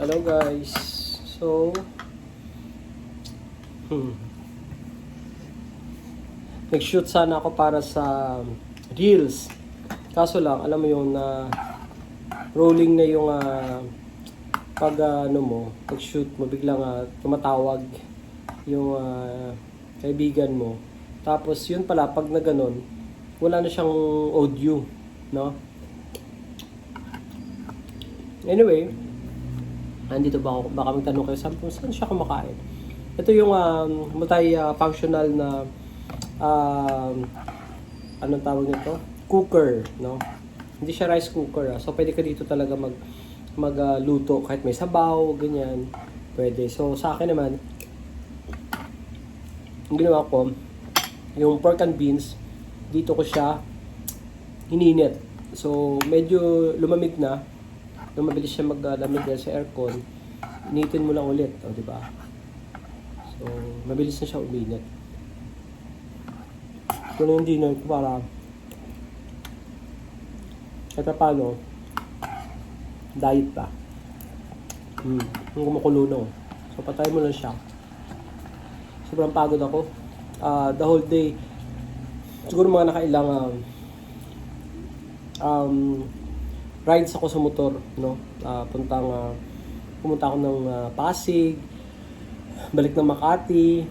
Hello guys. So, hmm. Nag-shoot sana ako para sa Reels. Kaso lang, alam mo yung na rolling na yung ah, pag ah, ano mo, pag-shoot mo, biglang ah, tumatawag yung ah, kaibigan mo. Tapos yun pala, pag na ganun, wala na siyang audio, no? Anyway, andito ba ako, baka magtanong kayo, saan, saan siya kumakain? Ito yung um, multi-functional na um, anong tawag nito? Cooker, no? Hindi siya rice cooker, ah. so pwede ka dito talaga mag magluto kahit may sabaw, ganyan. Pwede. So sa akin naman, ang ginawa ko, yung pork and beans, dito ko siya hininit. So medyo lumamig na, nung mabilis siya maglamig dahil sa aircon, initin mo lang ulit, o di ba? So, mabilis na siya uminit. Ito na yung dinner ko para kahit pa paano, diet pa. Hmm, yung kumukulo na. oh. So, patay mo lang siya. Sobrang pagod ako. Ah, the whole day, siguro mga nakailang um, um, rides ako sa motor, no? Ah, puntang ah, pumunta ako ng ah, Pasig, balik ng Makati,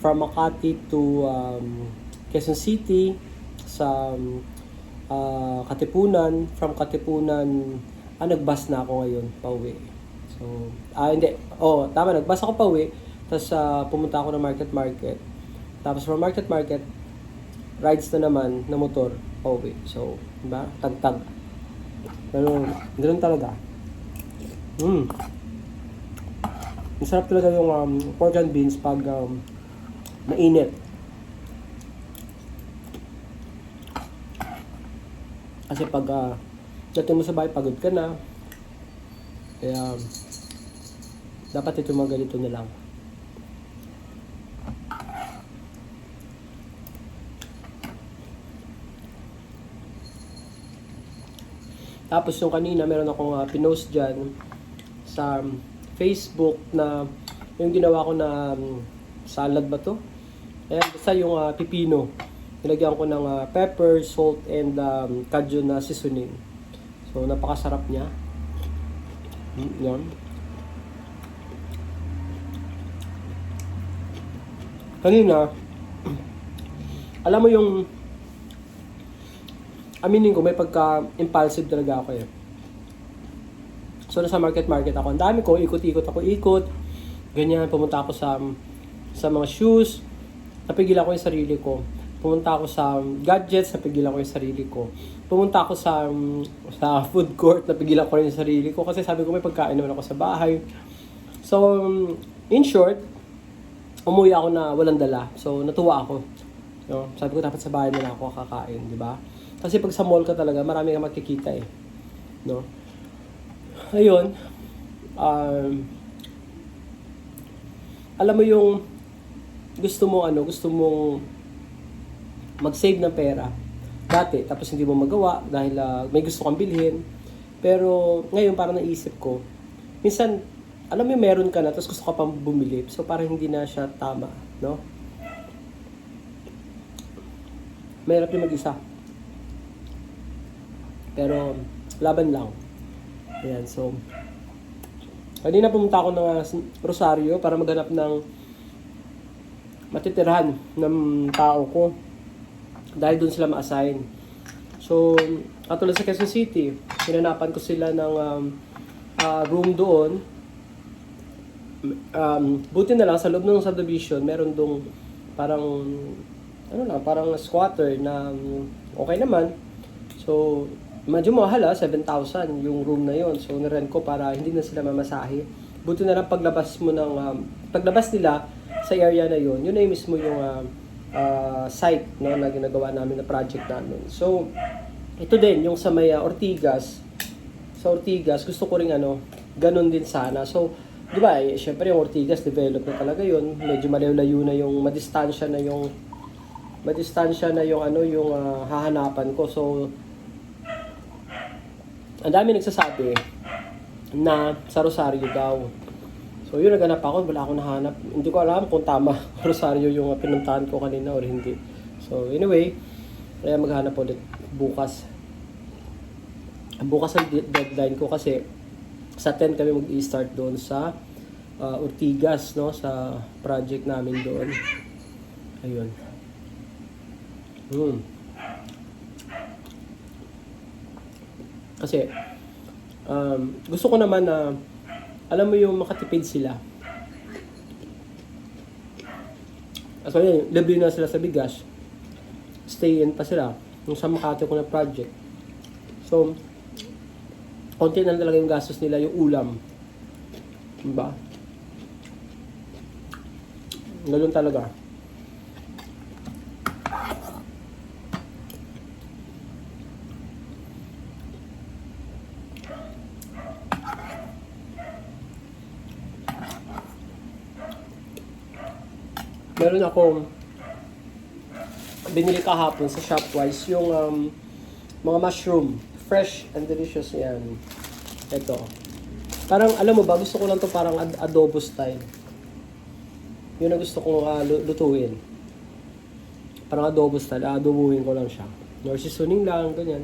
from Makati to um, Quezon City, sa um, ah, Katipunan, from Katipunan, ah, nag-bus na ako ngayon, pauwi. So, ah, hindi, oh, tama, nag-bus ako pauwi, tapos ah, pumunta ako ng Market Market. Tapos from Market Market, rides na naman na motor, pauwi. So, diba? Tagtag. Ganun, ganun talaga. Mm. Masarap talaga yung um, pork and beans pag um, mainit. Kasi pag uh, dating mo sa bahay, pagod ka na. Kaya, dapat ito mga ganito na lang. Tapos yung kanina, meron akong uh, pinost dyan sa um, Facebook na yung ginawa ko na um, salad ba to? Ayan, basta yung uh, pipino. Nilagyan ko ng uh, pepper, salt, and um, kaju na seasoning. So, napakasarap niya. Mm, yan. Kanina, alam mo yung aminin ko, may pagka-impulsive talaga ako eh. So, nasa market-market ako. Ang dami ko, ikot-ikot ako, ikot. Ganyan, pumunta ako sa sa mga shoes. Napigilan ko yung sarili ko. Pumunta ako sa gadgets, napigilan ko yung sarili ko. Pumunta ako sa sa food court, napigilan ko rin yung sarili ko. Kasi sabi ko, may pagkain naman ako sa bahay. So, in short, umuwi ako na walang dala. So, natuwa ako. No? Sabi ko, dapat sa bahay na ako kakain, di ba? Kasi pag sa mall ka talaga, marami kang makikita eh. No? Ayun. Um, alam mo yung gusto mo ano, gusto mong mag-save ng pera dati, tapos hindi mo magawa dahil ah, may gusto kang bilhin. Pero ngayon parang naisip ko, minsan, alam mo meron ka na, tapos gusto ka pang bumili. So parang hindi na siya tama, no? Mahirap yung mag-isa. Pero, laban lang. Ayan, so, kanina pumunta ako ng uh, Rosario para maghanap ng matitirhan ng tao ko dahil doon sila ma-assign. So, katulad sa Quezon City, hinanapan ko sila ng um, ah, room doon. Um, buti na lang, sa loob ng subdivision, meron dong parang, ano lang, parang squatter na um, okay naman. So, medyo mahal ah, 7,000 yung room na yon So, nirent ko para hindi na sila mamasahe. Buti na lang paglabas mo ng, um, paglabas nila sa area na yon yun na mismo yung um, ah, site no, na ginagawa namin na project namin. So, ito din, yung sa may ah, Ortigas, sa Ortigas, gusto ko rin ano, ganun din sana. So, di ba, eh, syempre yung Ortigas, develop na talaga yun. Medyo malayo-layo na yung, madistansya na yung, madistansya na yung ano, yung ah, hahanapan ko. So, ang dami nagsasabi, na sa Rosario daw. So yun, naghanap ako, wala akong nahanap. Hindi ko alam kung tama Rosario yung pinuntahan ko kanina or hindi. So anyway, kaya maghanap ulit bukas. Bukas ang de- deadline ko kasi sa 10 kami mag-i-start doon sa uh, Ortigas, no? Sa project namin doon. Ayun. Hmm. Kasi, um, gusto ko naman na, alam mo yung makatipid sila. So, yun, libre na sila sa bigas. Stay in pa sila. Yung sa Makati ko na project. So, konti na talaga yung gastos nila, yung ulam. Diba? Ganun talaga. Meron akong binili kahapon sa Shopwise yung um, mga mushroom. Fresh and delicious yan. Ito. Parang, alam mo ba, gusto ko lang to parang ad- adobo style. Yun ang gusto kong lu- lutuin. Parang adobo style. Adobuhin ko lang siya. Or seasoning lang, ganyan.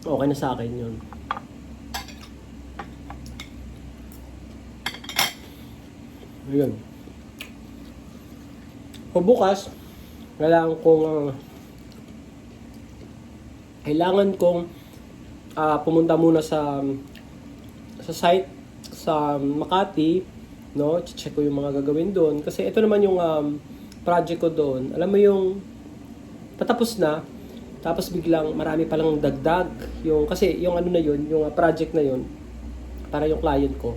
Okay na sa akin yun. Ayun. Kung bukas, kailangan kong ah, kailangan kong ah, pumunta muna sa sa site sa Makati, no? Check ko yung mga gagawin doon kasi ito naman yung um, project ko doon. Alam mo yung patapos na tapos biglang marami palang dagdag yung kasi yung ano na yun, yung ah, project na yun para yung client ko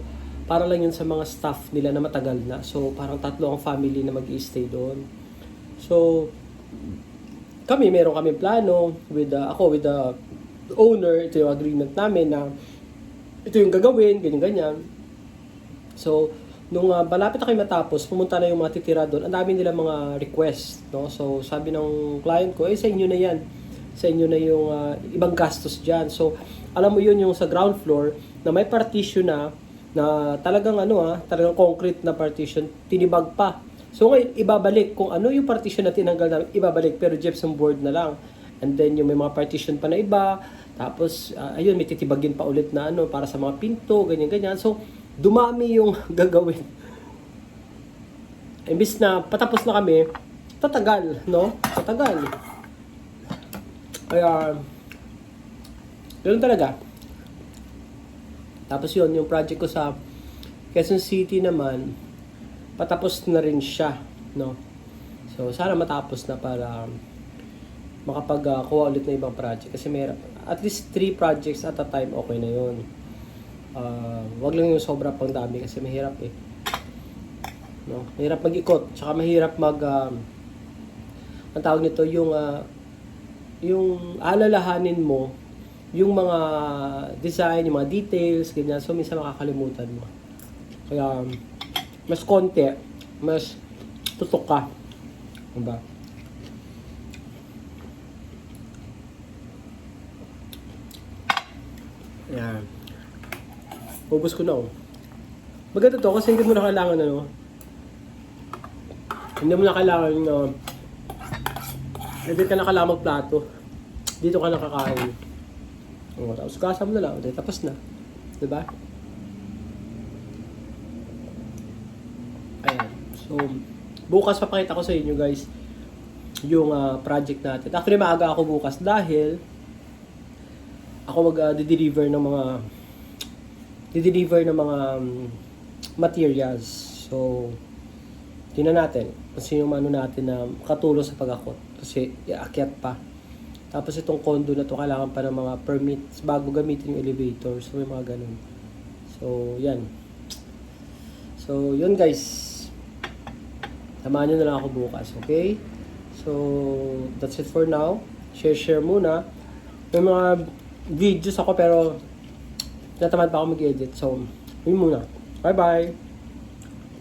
para lang yun sa mga staff nila na matagal na. So, parang tatlo ang family na mag stay doon. So, kami, meron kami plano with the, ako with the owner, ito yung agreement namin na ito yung gagawin, ganyan-ganyan. So, nung uh, malapit na kayo matapos, pumunta na yung mga titira doon, ang dami nila mga request, no? So, sabi ng client ko, eh, sa inyo na yan. Sa inyo na yung uh, ibang gastos dyan. So, alam mo yun yung sa ground floor, na may partition na, na talagang ano ah, talagang concrete na partition, tinibag pa. So ngayon, ibabalik kung ano yung partition na tinanggal namin, ibabalik pero gypsum board na lang. And then yung may mga partition pa na iba, tapos ah, ayun, may titibagin pa ulit na ano para sa mga pinto, ganyan-ganyan. So dumami yung gagawin. Imbis na patapos na kami, tatagal, no? Tatagal. Kaya, ganun talaga. Tapos yun, yung project ko sa Quezon City naman, patapos na rin siya, no? So, sana matapos na para makapag-kuha ulit ng ibang project. Kasi may at least three projects at a time, okay na yun. Uh, wag lang yung sobra pang dami kasi mahirap eh. No? Mahirap mag-ikot, tsaka mahirap mag um, ang tawag nito yung uh, yung alalahanin mo yung mga design, yung mga details, ganyan. So, minsan makakalimutan mo. Kaya, mas konti, mas tutok ka. Diba? Yan. Ubus ko na oh. Maganda to kasi hindi mo na kailangan ano. Hindi mo na kailangan uh, hindi ka na kailangan magplato. Dito ka nakakain. O, tapos kasa mo na lang. Tapos na. Diba? Ayan. So, bukas papakita ko sa inyo guys yung ah, project natin. Actually, maaga ako bukas dahil ako mag-deliver ng mga di-deliver ng mga um, materials. So, tingnan natin kung sino mano natin na katulong sa pag-akot. Kasi, iakyat pa. Tapos itong condo na to kailangan pa ng mga permits bago gamitin yung elevator. So may mga ganun. So yan. So yun guys. Samahan nyo na lang ako bukas. Okay? So that's it for now. Share share muna. May mga videos ako pero natamad pa ako mag-edit. So yun muna. Bye bye.